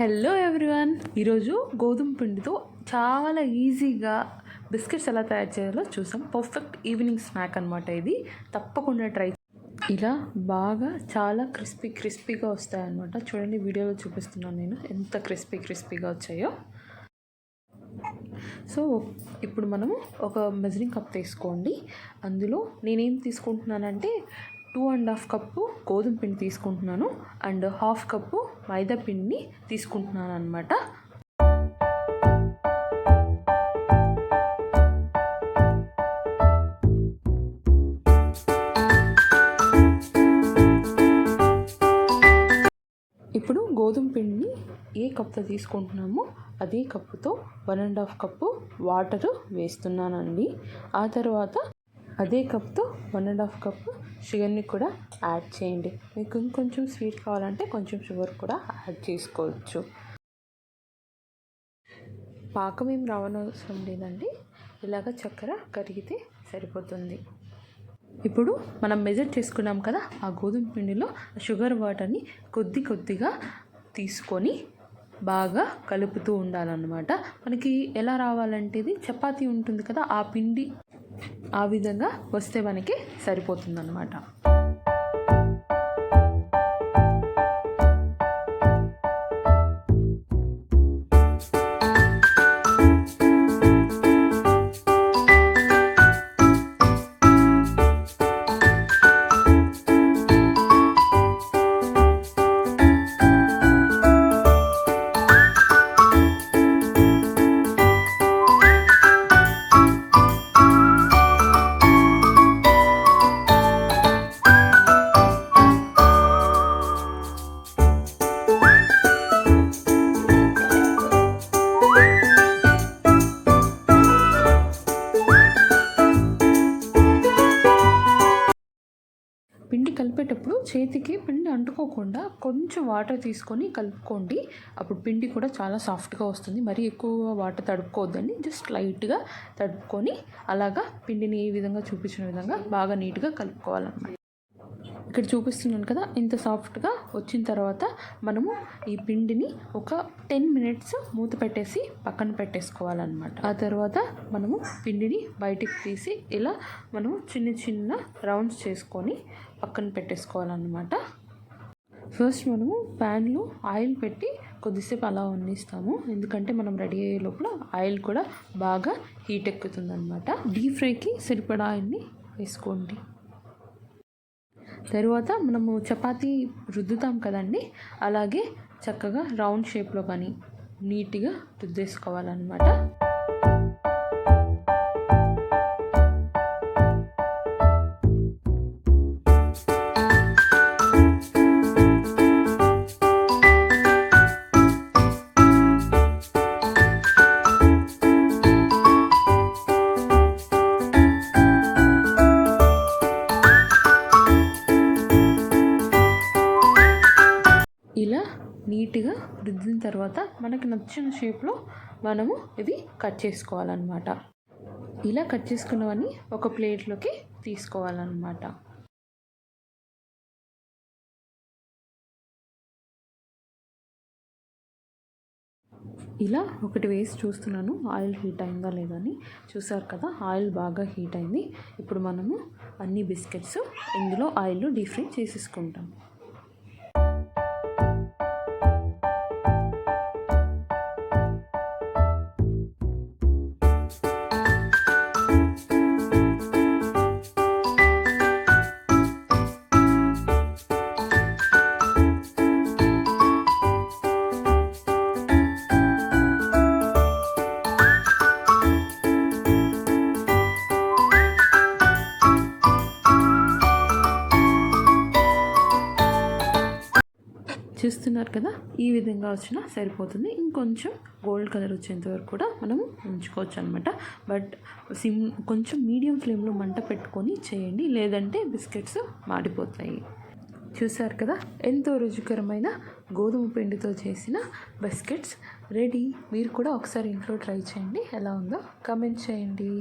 Hello ఎవరీవెన్ ఈరోజు గోధుమ పిండితో చాలా ఈజీగా బిస్కెట్స్ ఎలా తయారు చేయాలో చూసాం. పర్ఫెక్ట్ ఈవినింగ్ స్నాక్ అనమాట ఇది. తప్పకుండా ట్రై ఇలా బాగా చాలా క్రిస్పీ క్రిస్పీగా వస్తాయన్నమాట. చూడండి వీడియోలో చూపిస్తున్నాను నేను ఎంత క్రిస్పీ క్రిస్పీగా వచ్చాయో. సో ఇప్పుడు మనము ఒక మెజరింగ్ కప్ తీసుకోండి. అందులో నేనేం తీసుకుంటున్నానంటే టూ అండ్ హాఫ్ కప్పు గోధుమ పిండి తీసుకుంటున్నాను అండ్ హాఫ్ కప్పు మైదా పిండిని తీసుకుంటున్నాను అనమాట ఇప్పుడు గోధుమ పిండిని ఏ కప్తో తీసుకుంటున్నామో అదే కప్పుతో one and half cup water వేస్తున్నానండి. ఆ తర్వాత అదే కప్తో వన్ అండ్ హాఫ్ కప్పు షుగర్ని కూడా యాడ్ చేయండి. మీకు ఇంకొంచెం స్వీట్ కావాలంటే కొంచెం షుగర్ కూడా యాడ్ చేసుకోవచ్చు. పాకం ఏం రావనవసరం లేదండి. ఇలాగ చక్కెర కరిగితే సరిపోతుంది. ఇప్పుడు మనం మెజర్ చేసుకున్నాం కదా ఆ గోధుమ పిండిలో షుగర్ వాటర్ని కొద్ది కొద్దిగా తీసుకొని బాగా కలుపుతూ ఉండాలన్నమాట. మనకి ఎలా రావాలంటే ఇది చపాతీ ఉంటుంది కదా ఆ పిండి ఆ విధంగా వస్తే మనకి సరిపోతుందన్నమాట. కలిపేటప్పుడు చేతికి పిండి అంటుకోకుండా కొంచెం వాటర్ తీసుకొని కలుపుకోండి. అప్పుడు పిండి కూడా చాలా సాఫ్ట్గా వస్తుంది. మరీ ఎక్కువ వాటర్ తడుపుకోవద్దండి. జస్ట్ లైట్గా తడుపుకొని అలాగా పిండిని ఈ విధంగా చూపించిన విధంగా బాగా నీట్గా కలుపుకోవాలన్నమాట. ఇక్కడ చూపిస్తున్నాను కదా ఇంత సాఫ్ట్గా వచ్చిన తర్వాత మనము ఈ పిండిని ఒక టెన్ మినిట్స్ మూత పెట్టేసి పక్కన పెట్టేసుకోవాలన్నమాట. ఆ తర్వాత మనము పిండిని బయటికి తీసి ఇలా మనము చిన్న చిన్న రౌండ్స్ చేసుకొని పక్కన పెట్టేసుకోవాలన్నమాట. ఫస్ట్ మనము ప్యాన్లో ఆయిల్ పెట్టి కొద్దిసేపు అలా వండిస్తాము. ఎందుకంటే మనం రెడీ అయ్యే లోపల ఆయిల్ కూడా బాగా హీట్ ఎక్కుతుంది అనమాట డీప్ ఫ్రైకి సరిపడా ఆయిల్ని వేసుకోండి. తరువాత మనము చపాతీ రుద్దుతాం కదండి. అలాగే చక్కగా రౌండ్ షేప్లో కానీ నీట్గా రుద్దేసుకోవాలన్నమాట. నీట్గా రుద్దిన తర్వాత మనకు నచ్చిన షేప్లో మనము ఇవి కట్ చేసుకోవాలన్నమాట. ఇలా కట్ చేసుకున్నవన్నీ ఒక ప్లేట్లోకి తీసుకోవాలన్నమాట. ఇలా ఒకటి వేసి చూస్తున్నాను. ఆయిల్ హీట్ అయిందా లేదా అని. చూసారు కదా ఆయిల్ బాగా హీట్ అయింది. ఇప్పుడు మనము అన్ని బిస్కెట్స్ ఇందులో ఆయిల్ డీప్ ఫ్రై చేసేసుకుంటాం. చూస్తున్నారు కదా ఈ విధంగా వచ్చినా సరిపోతుంది. ఇంకొంచెం గోల్డ్ కలర్ వచ్చేంత వరకు కూడా మనం ఉంచుకోవచ్చు అనమాట బట్ సిమ్ కొంచెం మీడియం ఫ్లేమ్లో మంట పెట్టుకొని చేయండి. లేదంటే బిస్కెట్స్ మాడిపోతాయి. చూసారు కదా ఎంతో రుచికరమైన గోధుమ పిండితో చేసిన బిస్కెట్స్ రెడీ. మీరు కూడా ఒకసారి ఇంట్లో ట్రై చేయండి. ఎలా ఉందో కమెంట్ చేయండి.